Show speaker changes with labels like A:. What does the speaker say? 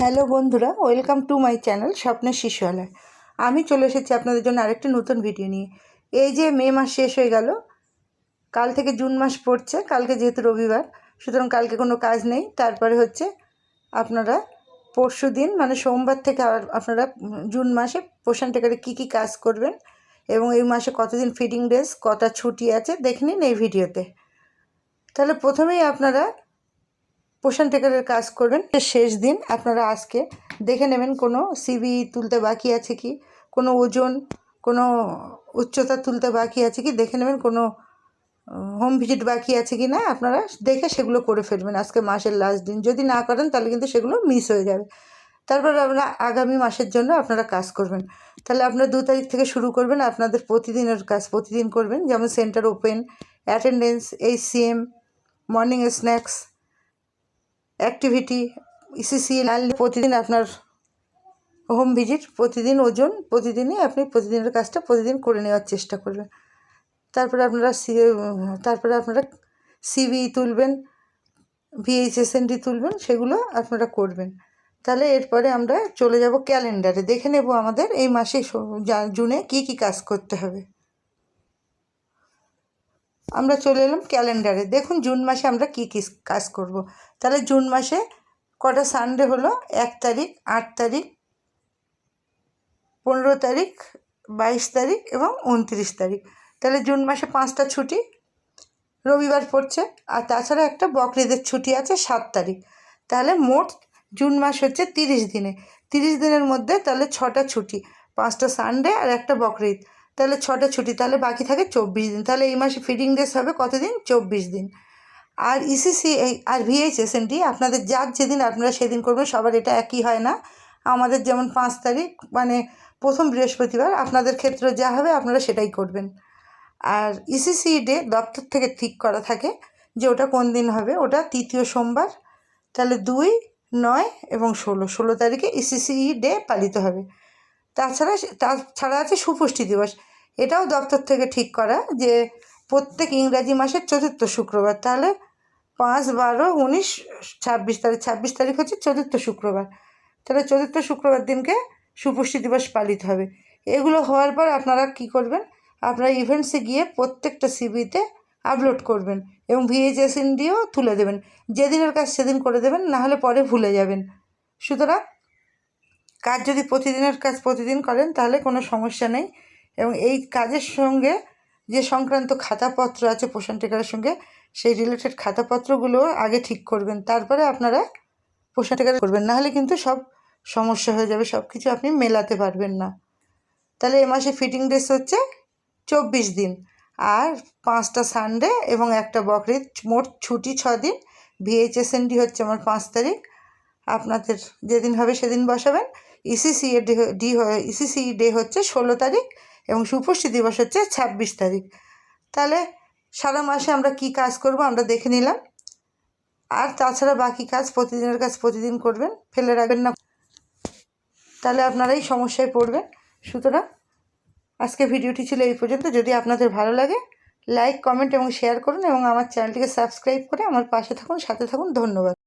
A: Hello বন্ধুরা, welcome to my channel স্বপ্নের শিশুয়ালয়। আমি চলে এসেছি আপনাদের জন্য আরেকটি নতুন ভিডিও নিয়ে। এই যে মে মাস শেষ হয়ে গেল, কাল থেকে জুন মাস পড়ছে, কালকে যেহেতু রবিবার, সুতরাং কালকে কোনো কাজ নেই। তারপরে হচ্ছে আপনারা পরশু দিন মানে সোমবার থেকে আপনারা জুন মাসে পোষণ টেকারে কী কী কাজ করবেন এবং এই মাসে কতদিন ফিডিং ডেজ, কটা ছুটি আছে, দেখে নিন এই ভিডিওতে। তাহলে প্রথমেই আপনারা পোষণ টেকারের কাজ করবেন। শেষ দিন আপনারা আজকে দেখে নেবেন কোনো সিবি তুলতে বাকি আছে কি? কোনো ওজন, কোনো উচ্চতা তুলতে বাকি আছে কি? দেখে নেবেন কোনো হোম ভিজিট বাকি আছে কি না? আপনারা দেখে সেগুলো করে ফেলবেন। আজকে মাসের লাস্ট দিন। যদি না করেন তাহলে কিন্তু সেগুলো মিস হয়ে যাবে। তারপর আপনারা আগামী মাসের জন্য আপনারা কাজ করবেন। তাহলে আপনারা দু তারিখ থেকে শুরু করবেন। আপনাদের প্রতিদিনের কাজ প্রতিদিন করবেন। যেমন centre open attendance HCM morning snacks activity ECC আনলে প্রতিদিন আপনার হোম ভিজিট প্রতিদিন ওজন, প্রতিদিনই আপনি প্রতিদিনের কাজটা প্রতিদিন করে নেওয়ার চেষ্টা করবেন। তারপরে আপনারা সি তারপরে আপনারা সিবি তুলবেন ভিএইচএসএনডি তুলবেন, সেগুলো আপনারা করবেন। তাহলে এরপরে আমরা চলে যাব ক্যালেন্ডারে দেখে নেব আমাদের এই মাসে জুনে কি কি কাজ করতে হবে। আমরা চলে এলাম ক্যালেন্ডারে। দেখুন, জুন মাসে আমরা কী কী কাজ করব। তাহলে জুন মাসে কটা সানডে হলো? এক তারিখ, আট তারিখ, পনেরো তারিখ, বাইশ তারিখ এবং উনত্রিশ তারিখ। তাহলে জুন মাসে পাঁচটা ছুটি, রবিবার পড়ছে, আর তাছাড়া একটা বকরিদের ছুটি আছে সাত তারিখ। তাহলে মোট জুন মাস হচ্ছে তিরিশ দিনে। তিরিশ দিনের মধ্যে তাহলে ছটা ছুটি, পাঁচটা সানডে আর একটা বকরিদ। তাহলে ছটা ছুটি, তাহলে বাকি থাকে চব্বিশ দিন। তাহলে এই মাসে ফিডিং ডেস হবে কতদিন? চব্বিশ দিন। আর ইসিসি এই, আর ভিএইচএসএনটি আপনাদের যার যেদিন, আপনারা সেদিন করবেন, সবার এটা একই হয় না। আমাদের যেমন পাঁচ তারিখ মানে প্রথম বৃহস্পতিবার, আপনাদের ক্ষেত্রে যা হবে, আপনারা সেটাই করবেন। আর ইসিসি ডে দপ্তর থেকে ঠিক করা থাকে যে ওটা কোন দিন হবে। ওটা তৃতীয় সোমবার, তাহলে দুই, নয় এবং ষোলো। ষোলো তারিখে ইসিসি ডে পালিত হবে। তাছাড়া তাছাড়া আছে সুপুষ্টি দিবস। এটাও দপ্তর থেকে ঠিক করা যে প্রত্যেক ইংরাজি মাসের চতুর্থ শুক্রবার। তাহলে পাঁচ, বারো, উনিশ, ছাব্বিশ তারিখ ছাব্বিশ তারিখ হচ্ছে চতুর্থ শুক্রবার। তাহলে চতুর্থ শুক্রবার দিনকে সুপুষ্টি দিবস পালিত হবে। এগুলো হওয়ার পর আপনারা কি করবেন? আপনারা ইভেন্টসে গিয়ে প্রত্যেকটা সিবিতে আপলোড করবেন এবং ভিএইচএসএন দিয়েও তুলে দেবেন। যেদিনের কাজ সেদিন করে দেবেন নাহলে পরে ভুলে যাবেন। সুতরাং কাজ যদি প্রতিদিনের কাজ প্রতিদিন করেন, তাহলে কোনো সমস্যা নেই। এবং এই কাজের সঙ্গে যে সংক্রান্ত খাতাপত্র আছে পোষণ টেকারের সঙ্গে, সেই রিলেটেড খাতাপত্রগুলো আগে ঠিক করবেন, তারপরে আপনারা পোষণ টেকার করবেন। নাহলে কিন্তু সব সমস্যা হয়ে যাবে সব কিছু আপনি মেলাতে পারবেন না। তাহলে এ মাসে ফিটিং ড্রেস হচ্ছে চব্বিশ দিন, আর পাঁচটা সানডে এবং একটা বকরিদ, মোট ছুটি ছ দিন ভিএইচএসএনডি হচ্ছে আমার পাঁচ তারিখ। আপনাদের যেদিন হবে সেদিন বসাবেন। ইসিসি এর ডে ডি ইসিসি ডে হচ্ছে ষোলো তারিখ এবং সুপুষ্টি দিবস হচ্ছে ছাব্বিশ তারিখ। তাহলে সারা মাসে আমরা কি কাজ করব আমরা দেখে নিলাম। আর তাছাড়া বাকি কাজ প্রতিদিনের কাজ প্রতিদিন করবেন, ফেলে রাখবেন না। তাহলে আপনারাই সমস্যায় পড়বেন। সুতরাং আজকে ভিডিওটি ছিল এই পর্যন্ত। যদি আপনাদের ভালো লাগে, লাইক, কমেন্ট এবং শেয়ার করুন এবং আমার চ্যানেলটিকে সাবস্ক্রাইব করে আমার পাশে থাকুন, সাথে থাকুন। ধন্যবাদ।